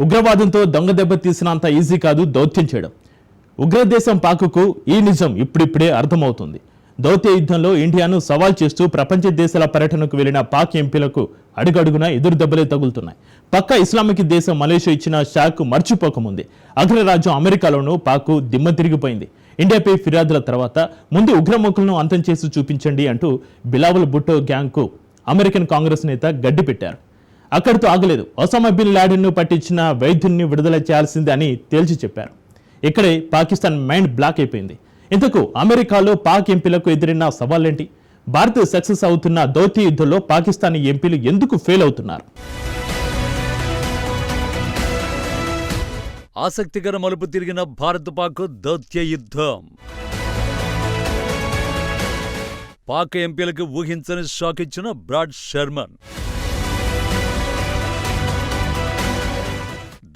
ఉగ్రవాదంతో దొంగ దెబ్బ తీసినంత ఈజీ కాదు దౌత్యం చేయడం. ఉగ్రదేశం పాకుకు ఈ నిజం ఇప్పుడిప్పుడే అర్థమవుతుంది. దౌత్య యుద్ధంలో ఇండియాను సవాల్ చేస్తూ ప్రపంచ దేశాల పర్యటనకు వెళ్ళిన పాక్ ఎంపీలకు అడుగడుగున ఎదురు దెబ్బలే తగులుతున్నాయి. పక్క ఇస్లామిక్ దేశం మలేషియా ఇచ్చిన షాక్ మర్చిపోకముంది. అగ్రరాజ్యం అమెరికాలోనూ పాకు దిమ్మ తిరిగిపోయింది. ఇండియాపై ఫిర్యాదుల తర్వాత ముందు ఉగ్రముఖులను అంతం చేసి చూపించండి అంటూ బిలావల్ భుట్టో గ్యాంగ్కు అమెరికన్ కాంగ్రెస్ నేత గడ్డి పెట్టారు. అక్కడితో ఆగలేదు. ఒసామా బిన్ లాడెన్ను పట్టించిన వైద్యుల్ని విడుదల చేయాల్సిందే అని తేల్చి చెప్పారు. ఇక్కడే పాకిస్తాన్ మైండ్ బ్లాక్ అయిపోయింది. ఇంతకు అమెరికాలో పాక్ ఎంపీలకు ఎదురైన సవాళ్ళేంటి భారత్ సక్సెస్ అవుతున్న దౌత్య యుద్ధంలో పాకిస్తానీ ఎంపీలు ఎందుకు ఫెయిల్ అవుతున్నారు? ఆసక్తికర మలుపు తిరిగిన భారత్ పాక్ దౌత్య యుద్ధం. పాక్ ఎంపీలకు ఊహించని షాక్ ఇచ్చిన బ్రాడ్ షర్మన్.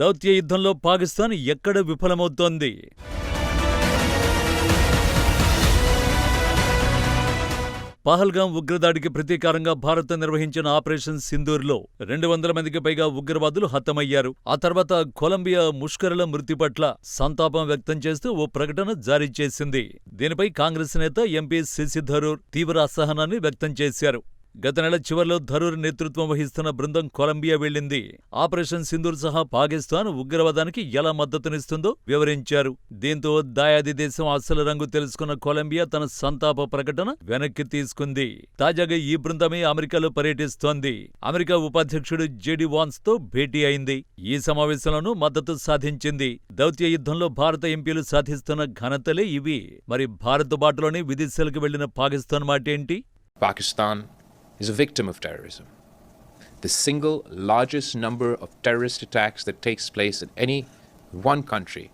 దౌత్య యుద్ధంలో పాకిస్తాన్ ఎక్కడ విఫలమవుతోంది? పహల్గాం ఉగ్రదాడికి ప్రతీకారంగా భారత్ నిర్వహించిన ఆపరేషన్ సింధూర్లో రెండు వందల మందికి పైగా ఉగ్రవాదులు హతమయ్యారు. ఆ తర్వాత కొలంబియా ముష్కరుల మృతి పట్ల సంతాపం వ్యక్తం చేస్తూ ఓ ప్రకటన జారీ చేసింది. దీనిపై కాంగ్రెస్ నేత ఎంపీ శశి థరూర్ తీవ్ర అసహనాన్ని వ్యక్తం చేశారు. గత నెల చివరిలో థరూర్ నేతృత్వం వహిస్తున్న బృందం కొలంబియా వెళ్ళింది ఆపరేషన్ సింధూర్ సహా పాకిస్తాన్ ఉగ్రవాదానికి ఎలా మద్దతునిస్తుందో వివరించారు. దీంతో దాయాది దేశం అసలు రంగు తెలుసుకున్న కొలంబియా తన సంతాప ప్రకటన వెనక్కి తీసుకుంది. తాజాగా ఈ బృందమే అమెరికాలో పర్యటిస్తోంది. అమెరికా ఉపాధ్యక్షుడు జేడి వాన్స్తో భేటీ అయింది. ఈ సమావేశంలోనూ మద్దతు సాధించింది. దౌత్య యుద్ధంలో భారత ఎంపీలు సాధిస్తున్న ఘనతలే ఇవి. మరి భారత్ బాటలోనే విదేశాలకు వెళ్ళిన Pakistan మాటేంటి? Pakistan is a victim of terrorism. The single largest number of terrorist attacks that takes place in any one country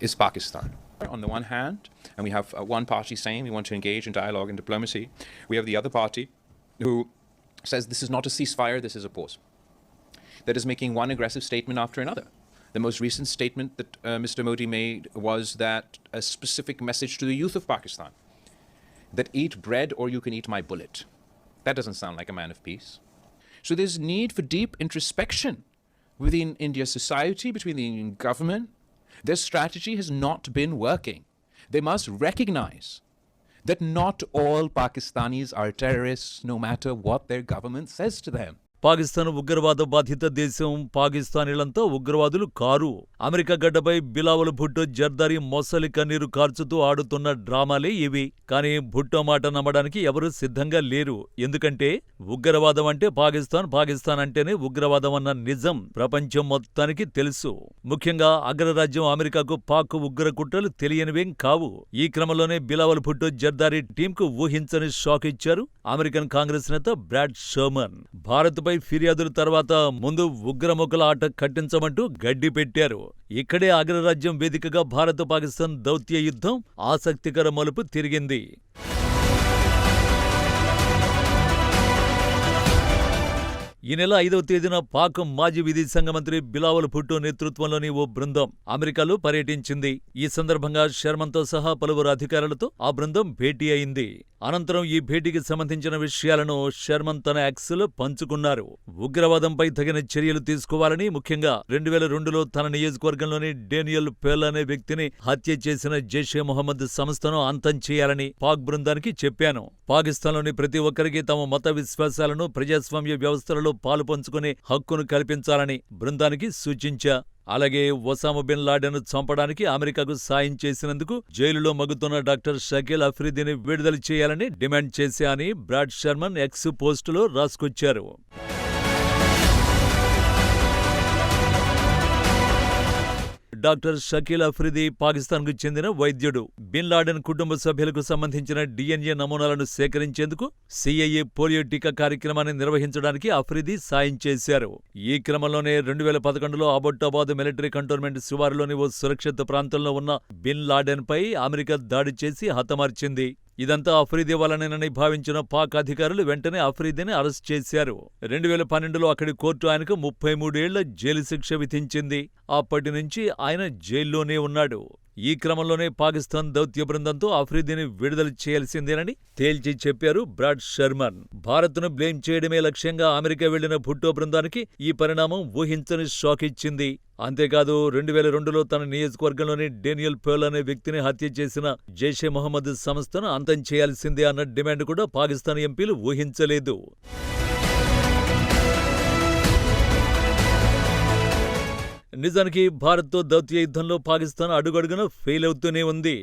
is Pakistan. On the one hand, and we have uh, one party saying we want to engage in dialogue and diplomacy, we have the other party who says this is not a ceasefire, this is a pause. That is making one aggressive statement after another. The most recent statement that uh, Mr. Modi made was that a specific message to the youth of Pakistan that eat bread or you can eat my bullet. That doesn't sound like a man of peace. So there's need for deep introspection within India's society, between the Indian government. Their strategy has not been working. They must recognize that not all Pakistanis are terrorists, no matter what their government says to them. Pakistan ఉగ్రవాద బాధిత దేశం పాకిస్తానీలంతా ఉగ్రవాదులు car. America గడ్డపై బిలావల్ భుట్టో జర్దారి మొసలి కన్నీరు కార్చుతూ ఆడుతున్న డ్రామాలే ఇవి. కానీ భుట్టో మాట నమ్మడానికి ఎవరూ సిద్ధంగా లేరు. ఎందుకంటే ఉగ్రవాదం అంటే పాకిస్తాన్ పాకిస్తాన్ అంటేనే ఉగ్రవాదం అన్న నిజం ప్రపంచం మొత్తానికి తెలుసు. ముఖ్యంగా అగ్రరాజ్యం అమెరికాకు పాక్ ఉగ్ర కుట్రలు తెలియనివేం కావు. ఈ క్రమంలోనే బిలావల్ భుట్టో జర్దారి టీంకు ఊహించని షాక్ ఇచ్చారు అమెరికన్ కాంగ్రెస్ నేత బ్రాడ్ షర్మన్. ఘటనపై ఫిర్యాదుల తర్వాత ముందు ఉగ్రముఖుల ఆట కట్టించమంటూ గడ్డి పెట్టారు. ఇక్కడే అగ్రరాజ్యం వేదికగా భారత్ పాకిస్తాన్ దౌత్య యుద్ధం ఆసక్తికర మలుపు తిరిగింది. ఈ నెల ఐదవ తేదీన పాక్ మాజీ విదేశాంగ మంత్రి బిలావల్ భుట్టో నేతృత్వంలోని ఓ బృందం అమెరికాలో పర్యటించింది. ఈ సందర్భంగా శర్మన్తో సహా పలువురు అధికారులతో ఆ బృందం భేటీ అయింది. అనంతరం ఈ భేటీకి సంబంధించిన విషయాలను శర్మన్ తన యాక్స్లో పంచుకున్నారు. ఉగ్రవాదంపై తగిన చర్యలు తీసుకోవాలని ముఖ్యంగా రెండు వేల రెండులో తన నియోజకవర్గంలోని డేనియల్ పేల్ అనే వ్యక్తిని హత్య చేసిన జైషే మొహమ్మద్ సంస్థను అంతం చేయాలని పాక్ బృందానికి చెప్పాను. పాకిస్తాన్లోని ప్రతి ఒక్కరికి తమ మత విశ్వాసాలను ప్రజాస్వామ్య వ్యవస్థలలో పాలు పంచుకునే హక్కును కల్పించాలని బృందానికి సూచించా. అలాగే ఒసామా బిన్ లాడెన్ను చంపడానికి అమెరికాకు సాయం చేసినందుకు జైలులో మగ్గుతున్న డాక్టర్ షకీల్ అఫ్రీదీని విడుదల చేయాలని డిమాండ్ చేశా అని బ్రాడ్ షర్మన్ ఎక్స్ పోస్టులో రాసుకొచ్చారు. డాక్టర్ షకీల్ అఫ్రిది పాకిస్తాన్కు చెందిన వైద్యుడు. బిన్ లాడెన్ కుటుంబ సభ్యులకు సంబంధించిన డిఎన్ఏ నమూనాలను సేకరించేందుకు సిఐఏ పోలియో టీకా కార్యక్రమాన్ని నిర్వహించడానికి అఫ్రిది సాయం చేశారు. ఈ క్రమంలోనే రెండు వేల పదకొండులో అబొట్టాబాద్ మిలిటరీ కంటోన్మెంట్ శివారులోని ఓ సురక్షిత ప్రాంతంలో ఉన్న బిన్ లాడెన్ పై అమెరికా దాడి చేసి హతమార్చింది. ఇదంతా అఫ్రీది వలనేనని భావించిన పాక్ అధికారులు వెంటనే అఫ్రీదీని అరెస్ట్ చేశారు. రెండు వేల పన్నెండులో అక్కడి కోర్టు ఆయనకు ముప్పై మూడేళ్ళ జైలు శిక్ష విధించింది. అప్పటి నుంచి ఆయన జైల్లోనే ఉన్నాడు. ఈ క్రమంలోనే పాకిస్తాన్ దౌత్య బృందంతో ఆఫ్రిదీని విడుదల చేయాల్సిందేనని తేల్చి చెప్పారు బ్రాడ్ షర్మన్. భారత్ను బ్లేమ్ చేయడమే లక్ష్యంగా అమెరికా వెళ్ళిన భుట్టో బృందానికి ఈ పరిణామం ఊహించని షాక్ ఇచ్చింది. అంతేకాదు రెండు వేల రెండులో తన నియోజకవర్గంలోని డేనియల్ పెర్ల్ అనే వ్యక్తిని హత్య చేసిన జైషే మొహమ్మద్ సంస్థను అంతం చేయాల్సిందే అన్న డిమాండ్ కూడా పాకిస్తాన్ ఎంపీలు ఊహించలేదు. నిజానికి భారత్తో దౌత్య యుద్ధంలో పాకిస్తాన్ అడుగడుగున ఫెయిల్ అవుతూనే ఉంది.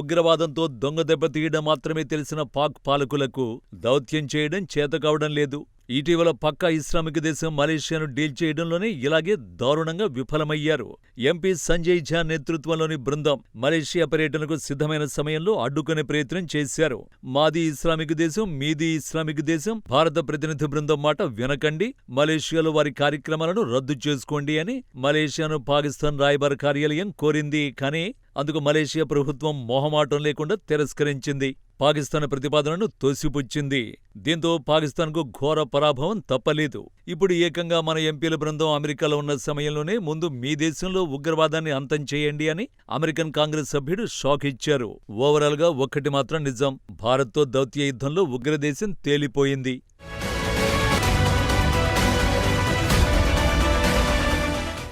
ఉగ్రవాదంతో దొంగ దెబ్బ తీయడం మాత్రమే తెలిసిన పాక్ పాలకులకు దౌత్యం చేయడం చేత కావడం లేదు. ఇటీవల పక్కా ఇస్లామిక్ దేశం మలేషియాను డీల్ చేయడంలోనే ఇలాగే దారుణంగా విఫలమయ్యారు. ఎంపీ సంజయ్ ఝా నేతృత్వంలోని బృందం మలేషియా పర్యటనకు సిద్ధమైన సమయంలో అడ్డుకునే ప్రయత్నం చేశారు. మాది ఇస్లామిక్ దేశం మీది ఇస్లామిక్ దేశం భారత ప్రతినిధి బృందం మాట వినకండి మలేషియాలో వారి కార్యక్రమాలను రద్దు చేసుకోండి అని మలేషియాను పాకిస్తాన్ రాయబార కార్యాలయం కోరింది. కానీ అందుకు మలేషియా ప్రభుత్వం మొహమాటం లేకుండా తిరస్కరించింది. పాకిస్తాన్ ప్రతిపాదనను తోసిపుచ్చింది. దీంతో పాకిస్తాన్కు ఘోర పరాభవం తప్పలేదు. ఇప్పుడు ఏకంగా మన ఎంపీల బృందం అమెరికాలో ఉన్న సమయంలోనే ముందు మీ దేశంలో ఉగ్రవాదాన్ని అంతం చేయండి అని అమెరికన్ కాంగ్రెస్ సభ్యుడు షాక్ ఇచ్చారు. ఓవరాల్గా ఒక్కటి మాత్రం నిజం. భారత్తో దౌత్య యుద్ధంలో ఉగ్రదేశం తేలిపోయింది.